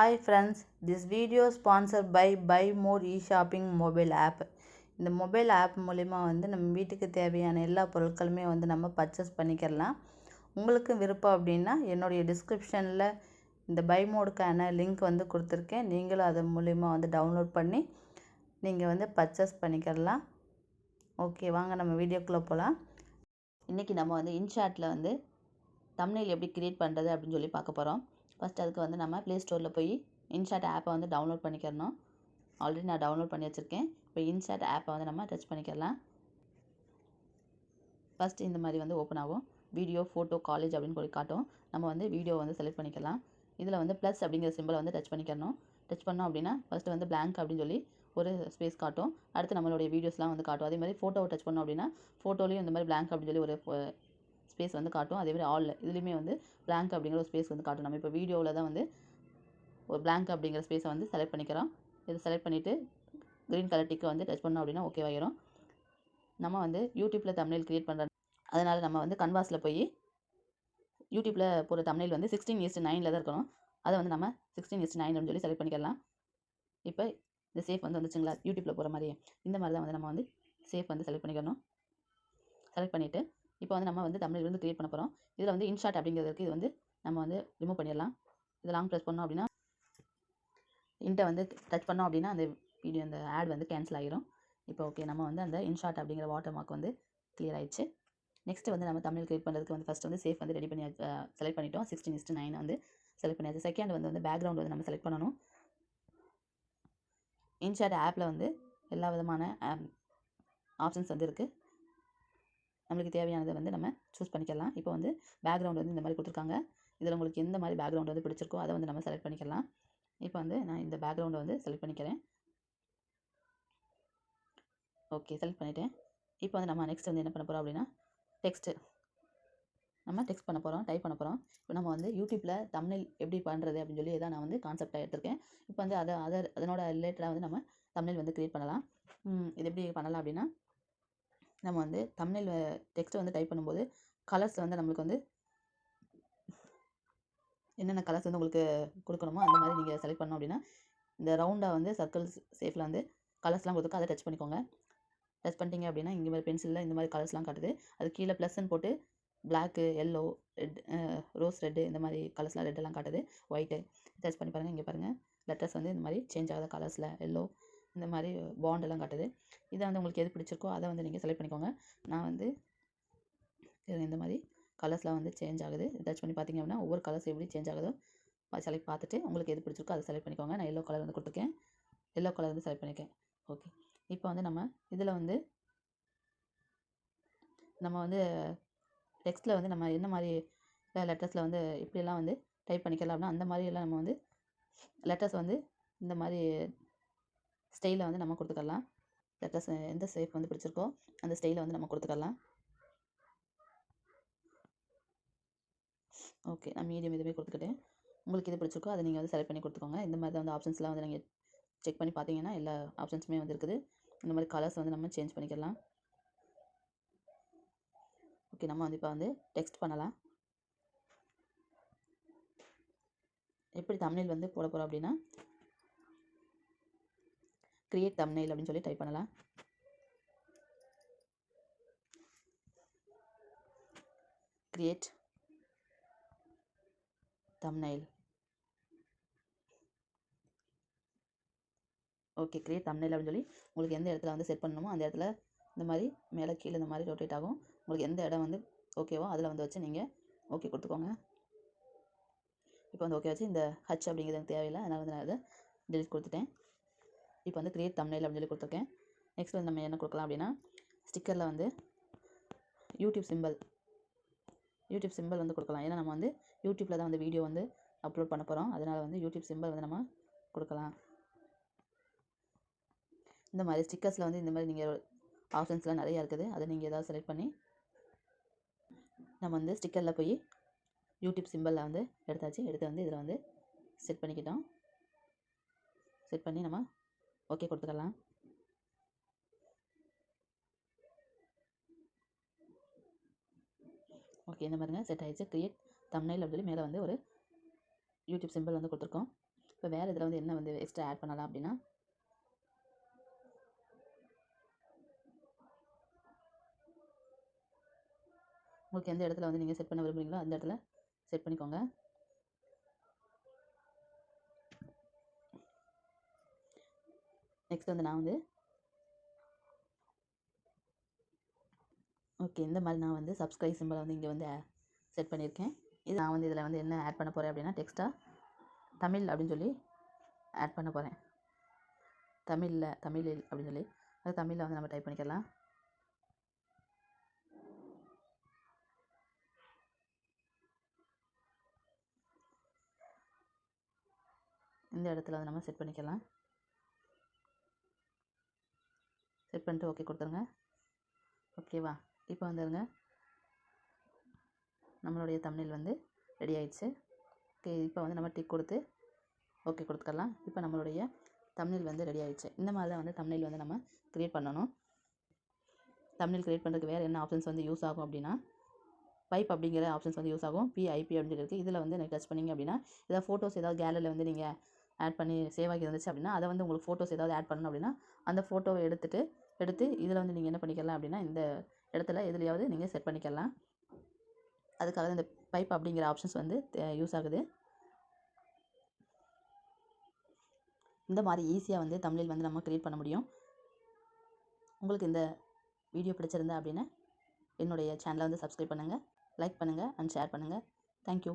Hi friends this video sponsor by by more e shopping mobile app இந்த mobile app மூலிமா வந்து நம்ம வீட்டுக்கு தேவையான எல்லா பொருட்களுமே வந்து நம்ம பர்ச்சேஸ் பண்ணிக்கிறலாம் உங்களுக்கு விருப்பம் அப்படின்னா என்னுடைய டிஸ்கிரிப்ஷனில் இந்த பை மோடுக்கான லிங்க் வந்து கொடுத்துருக்கேன். நீங்களும் அது மூலிமா வந்து டவுன்லோட் பண்ணி நீங்கள் வந்து பர்ச்சேஸ் பண்ணிக்கிறலாம் ஓகே வாங்க நம்ம வீடியோக்குள்ளே போகலாம் இன்றைக்கி நம்ம வந்து இன்ஷாட்டில் வந்து தமிழில் எப்படி க்ரியேட் பண்ணுறது அப்படின்னு சொல்லி பார்க்க போகிறோம் ஃபஸ்ட் அதுக்கு வந்து நம்ம ப்ளே ஸ்டோரில் போய் இன்ஷாட் ஆப்பை வந்து டவுன்லோட் பண்ணிக்கிறணும். ஆல்ரெடி நான் டவுன்லோட் பண்ணி வச்சுருக்கேன். இப்போ இன்ஷாட் ஆப்பை வந்து நம்ம டச் பண்ணிக்கலாம். ஃபஸ்ட்டு இந்த மாதிரி வந்து ஓப்பன் ஆகும். வீடியோ ஃபோட்டோ காலேஜ் அப்படின்னு சொல்லி காட்டும். நம்ம வந்து வீடியோ வந்து செலக்ட் பண்ணிக்கலாம். இதில் வந்து ப்ளஸ் அப்படிங்கிற சிம்பிளை வந்து டச் பண்ணிக்கணும் டச் பண்ணோம் அப்படின்னா ஃபஸ்ட்டு வந்து பிளாங்க் அப்படின்னு சொல்லி ஒரு ஸ்பேஸ் காட்டும். அடுத்து நம்மளுடைய வீடியோஸ்லாம் வந்து காட்டும். அதே மாதிரி ஃபோட்டோவை டச் பண்ணோம் அப்படின்னா ஃபோட்டோலையும் இந்த மாதிரி பிளாங்க் அப்படின்னு சொல்லி ஒரு ஸ்பேஸ் வந்து காட்டும். அதே மாதிரி ஆல் இதுலேயுமே வந்து பிளாங்க் அப்படிங்கிற ஒரு ஸ்பேஸ் வந்து காட்டும். நம்ம இப்போ வீடியோவில் தான் வந்து ஒரு பிளாங்க் அப்படிங்கிற ஸ்பேஸை வந்து செலக்ட் பண்ணிக்கிறோம். இதை செலக்ட் பண்ணிவிட்டு க்ரீன் கலர் டிக்கை வந்து டச் பண்ணோம் அப்படின்னா ஓகேவாகிடும் நம்ம வந்து யூடியூப்பில் தமிழில் க்ரியேட் பண்ணுறோம் அதனால் நம்ம வந்து கன்வாஸில் போய் யூடியூப்பில் போகிற தமிழில் வந்து சிக்ஸ்டீன் இயர்ஸ் நைனில் தான் இருக்கணும். அதை வந்து நம்ம சிக்ஸ்டீன் இயர்ஸ் நைன் சொல்லி செலக்ட் பண்ணிக்கலாம். இப்போ இந்த சேஃப் வந்து வந்துச்சுங்களா? யூடியூப்பில் போகிற மாதிரி இந்த மாதிரி தான் வந்து நம்ம வந்து சேஃப் வந்து செலக்ட் பண்ணிக்கணும் செலக்ட் பண்ணிவிட்டு இப்போ வந்து நம்ம வந்து தமிழ் வந்து கிரியேட் பண்ண போகிறோம் இதில் வந்து இன்ஷாட் அப்படிங்கிறது இருக்குது இது வந்து நம்ம வந்து ரிமூவ் பண்ணிடலாம். இது லாங் ப்ரெஸ் பண்ணோம் அப்படின்னா இன்ட்டை வந்து டச் பண்ணோம் அப்படின்னா அந்த வீடியோ அந்த ஆட் வந்து கேன்சல் ஆகிரும் இப்போ ஓகே நம்ம வந்து அந்த இன்ஷாட் அப்படிங்கிற வாட்டர் மார்க் வந்து கிளியர் ஆயிடுச்சு. நெக்ஸ்ட் வந்து நம்ம தமிழ் கிரியேட் பண்ணுறதுக்கு வந்து ஃபஸ்ட் வந்து சேஃப் வந்து ரெடி பண்ணி செலக்ட் பண்ணிட்டோம். சிக்ஸ்டீன் இஸ்ட் நைன் வந்து செலக்ட் பண்ணியாச்சு. செகண்ட் வந்து வந்து பேக்ரவுண்ட் வந்து நம்ம செலக்ட் பண்ணணும். இன்ஷாட் ஆப்பில் வந்து எல்லா விதமான ஆப்ஷன்ஸ் வந்து இருக்குது நம்மளுக்கு தேவையானதை வந்து நம்ம சூஸ் பண்ணிக்கலாம். இப்போ வந்து பேக்ரவுண்ட் வந்து இந்த மாதிரி கொடுத்துருக்காங்க. இதில் உங்களுக்கு எந்த மாதிரி பேக்ரவுண்ட் வந்து பிடிச்சிருக்கோ அதை வந்து நம்ம செலக்ட் பண்ணிக்கலாம். இப்போ வந்து நான் இந்த பேக்ரவுண்டை வந்து செலக்ட் பண்ணிக்கிறேன். ஓகே செலக்ட் பண்ணிவிட்டேன் இப்போ வந்து நம்ம நெக்ஸ்ட் வந்து என்ன பண்ண போகிறோம் அப்படின்னா டெக்ஸ்ட்டு நம்ம டெக்ஸ்ட் பண்ண போகிறோம் டைப் பண்ண போகிறோம் இப்போ நம்ம வந்து யூடியூப்பில் தமிழ் எப்படி பண்ணுறது அப்படின்னு சொல்லி தான் நான் வந்து கான்செப்டாக எடுத்திருக்கேன். இப்போ வந்து அதை அதை அதனோட ரிலேட்டடாக வந்து நம்ம தமிழ் வந்து க்ரியேட் பண்ணலாம். இது எப்படி பண்ணலாம் அப்படின்னா நம்ம வந்து தமிழில் டெக்ஸ்ட்டை வந்து டைப் பண்ணும்போது கலர்ஸ் வந்து நம்மளுக்கு வந்து என்னென்ன கலர்ஸ் வந்து உங்களுக்கு கொடுக்கணுமோ அந்த மாதிரி நீங்கள் செலக்ட் பண்ணோம் அப்படின்னா இந்த ரவுண்டாக வந்து சர்க்கிள்ஸ் சேஃபில் வந்து கலர்ஸ்லாம் கொடுத்துருக்கு அதை டச் பண்ணிக்கோங்க. டச் பண்ணிட்டீங்க அப்படின்னா இங்கே மாதிரி பென்சிலில் இந்த மாதிரி கலர்ஸ்லாம் காட்டுது. அது கீழே ப்ளஸ்ன்னு போட்டு black yellow red rose red இந்த மாதிரி கலர்ஸ்லாம் ரெட்டெல்லாம் காட்டுது. ஒயிட்டு டச் பண்ணி பாருங்கள் இங்கே பாருங்கள் லெட்டர்ஸ் வந்து இந்த மாதிரி சேஞ்ச் ஆகாத கலர்ஸில் எல்லோ இந்த மாதிரி பாண்டெல்லாம் காட்டுது. இதை வந்து உங்களுக்கு எது பிடிச்சிருக்கோ அதை வந்து நீங்கள் செலக்ட் பண்ணிக்கோங்க. நான் வந்து இந்த மாதிரி கலர்ஸ்லாம் வந்து சேஞ்ச் ஆகுது. டச் பண்ணி பார்த்தீங்க அப்படின்னா ஒவ்வொரு கலர்ஸ் எப்படி சேஞ்ச் ஆகுதோ செலக்ட் பார்த்துட்டு உங்களுக்கு எது பிடிச்சிருக்கோ அதை செலக்ட் பண்ணிக்கோங்க. நான் எல்லோ கலர் வந்து கொடுத்துருக்கேன். எல்லோ கலர் வந்து செலக்ட் பண்ணியிருக்கேன் ஓகே இப்போ வந்து நம்ம இதில் வந்து நம்ம வந்து டெக்ஸ்ட்டில் வந்து நம்ம என்ன மாதிரி லெட்டர்ஸில் வந்து இப்படியெல்லாம் வந்து டைப் பண்ணிக்கலாம் அப்படின்னா அந்த மாதிரியெல்லாம் நம்ம வந்து லெட்டர்ஸ் வந்து இந்த மாதிரி ஸ்டைலில் வந்து நம்ம கொடுத்துக்கலாம். லெட்டர்ஸ் எந்த ஷேப் வந்து பிடிச்சிருக்கோ அந்த ஸ்டைலை வந்து நம்ம கொடுத்துக்கலாம். ஓகே நான் மீடியம் இதுவே கொடுத்துக்கிட்டேன். உங்களுக்கு எது பிடிச்சிருக்கோ அதை நீங்கள் வந்து செலக்ட் பண்ணி கொடுத்துக்கோங்க. இந்த மாதிரி தான் வந்து ஆப்ஷன்ஸ்லாம் வந்து நீங்கள் செக் பண்ணி பார்த்தீங்கன்னா எல்லா ஆப்ஷன்ஸுமே வந்து இருக்குது. இந்த மாதிரி கலர்ஸ் வந்து நம்ம சேஞ்ச் பண்ணிக்கலாம். ஓகே நம்ம வந்து இப்போ வந்து டெக்ஸ்ட் பண்ணலாம். எப்படி தமிழில் வந்து போட போகிறோம் அப்படின்னா க்ரியேட் தம்னைல் அப்படின்னு சொல்லி டைப் பண்ணலாம். Create thumbnail okay create thumbnail அப்படின்னு சொல்லி உங்களுக்கு எந்த இடத்துல வந்து செட் பண்ணணுமோ அந்த இடத்துல இந்த மாதிரி மேலே கீழே இந்த மாதிரி ரொட்டேட் ஆகும். உங்களுக்கு எந்த இடம் வந்து ஓகேவோ அதில் வந்து வச்சு நீங்கள் ஓகே கொடுத்துக்கோங்க. இப்போ வந்து ஓகே வச்சு இந்த ஹச் அப்படிங்கிறது எனக்கு தேவையில்லை. அதனால் வந்து நான் அதை டெலிட் கொடுத்துட்டேன். இப்போ வந்து கிரியேட் தமிழில் அப்படின்னு சொல்லி கொடுத்துருக்கேன். நெக்ஸ்ட் வந்து நம்ம என்ன கொடுக்கலாம் அப்படின்னா ஸ்டிக்கரில் வந்து யூடியூப் சிம்பிள் யூடியூப் சிம்பிள் வந்து கொடுக்கலாம். ஏன்னா நம்ம வந்து யூடியூப்பில் தான் வந்து வீடியோ வந்து அப்லோட் பண்ண போகிறோம் அதனால் வந்து யூடியூப் சிம்பிள் வந்து நம்ம கொடுக்கலாம். இந்த மாதிரி ஸ்டிக்கர்ஸில் வந்து இந்த மாதிரி நீங்கள் ஆப்ஷன்ஸ்லாம் நிறையா இருக்குது. அதை நீங்கள் ஏதாவது செலக்ட் பண்ணி நம்ம வந்து ஸ்டிக்கரில் போய் யூடியூப் சிம்பிளில் வந்து எடுத்தாச்சு. எடுத்து வந்து இதில் வந்து செட் பண்ணிக்கிட்டோம். செட் பண்ணி நம்ம ஓகே கொடுத்துக்கலாம். ஓகே இந்த மாதிரிங்க செட் ஆகிடுச்சு க்ரியேட் தம்னைல் அப்படின்னு சொல்லி மேலே வந்து ஒரு யூடியூப் சிம்பிள் வந்து கொடுத்துருக்கோம். இப்போ வேறு இதில் வந்து என்ன வந்து எக்ஸ்ட்ரா ஆட் பண்ணலாம் அப்படின்னா? உங்களுக்கு எந்த இடத்துல வந்து நீங்கள் செட் பண்ண விரும்புகிறீங்களோ அந்த இடத்துல செட் பண்ணிக்கோங்க. நெக்ஸ்ட் வந்து நான் வந்து ஓகே இந்த மாதிரி நான் வந்து சப்ஸ்கிரைப் சிம்பிளை வந்து இங்கே வந்து செட் பண்ணியிருக்கேன் இது நான் வந்து இதில் வந்து என்ன ஆட் பண்ண போகிறேன் அப்படின்னா டெக்ஸ்ட்டாக தமிழ் அப்படின்னு சொல்லி ஆட் பண்ண போகிறேன் தமிழில் தமிழில் அப்படின்னு சொல்லி. அது தமிழில் வந்து நம்ம டைப் பண்ணிக்கலாம். இந்த இடத்துல வந்து நம்ம செட் பண்ணிக்கலாம். செட் பண்ணிட்டு ஓகே கொடுத்துருங்க. ஓகேவா இப்போ வந்துடுங்க நம்மளுடைய தமிழ் வந்து ரெடி ஆயிடுச்சு. ஓகே இப்போ வந்து நம்ம டிக் கொடுத்து ஓகே கொடுத்துக்கலாம் இப்போ நம்மளுடைய தமிழ் வந்து ரெடி ஆயிடுச்சு. இந்த மாதிரி தான் வந்து தமிழ் வந்து நம்ம க்ரியேட் பண்ணணும். தமிழ் க்ரியேட் பண்ணுறதுக்கு வேறு என்ன ஆப்ஷன்ஸ் வந்து யூஸ் ஆகும் அப்படின்னா பைப் அப்படிங்கிற ஆப்ஷன்ஸ் வந்து யூஸ் ஆகும். பிஐபி அப்படின்னு இருக்குது இதில் வந்து நீங்கள் டச் பண்ணிங்க அப்படின்னா ஏதாவது ஃபோட்டோஸ் ஏதாவது கேலரியில் வந்து நீங்கள் ஆட் பண்ணி சேவ் ஆகி இருந்துச்சு அப்படின்னா அதை வந்து உங்களுக்கு ஃபோட்டோஸ் ஏதாவது ஆட் பண்ணணும் அப்படின்னா அந்த ஃபோட்டோவை எடுத்துகிட்டு எடுத்து இதில் வந்து நீங்கள் என்ன பண்ணிக்கலாம் அப்படின்னா இந்த இடத்துல எதுலையாவது நீங்கள் செட் பண்ணிக்கலாம். அதுக்காக தான் இந்த பைப் அப்படிங்கிற ஆப்ஷன்ஸ் வந்து யூஸ் ஆகுது. இந்த மாதிரி ஈஸியாக வந்து தமிழில் வந்து நம்ம க்ரியேட் பண்ண முடியும். உங்களுக்கு இந்த வீடியோ பிடிச்சிருந்தா அப்படின்னா என்னுடைய சேனலை வந்து சப்ஸ்கிரைப் பண்ணுங்கள் லைக் பண்ணுங்கள் அண்ட் ஷேர் பண்ணுங்கள் தேங்க்யூ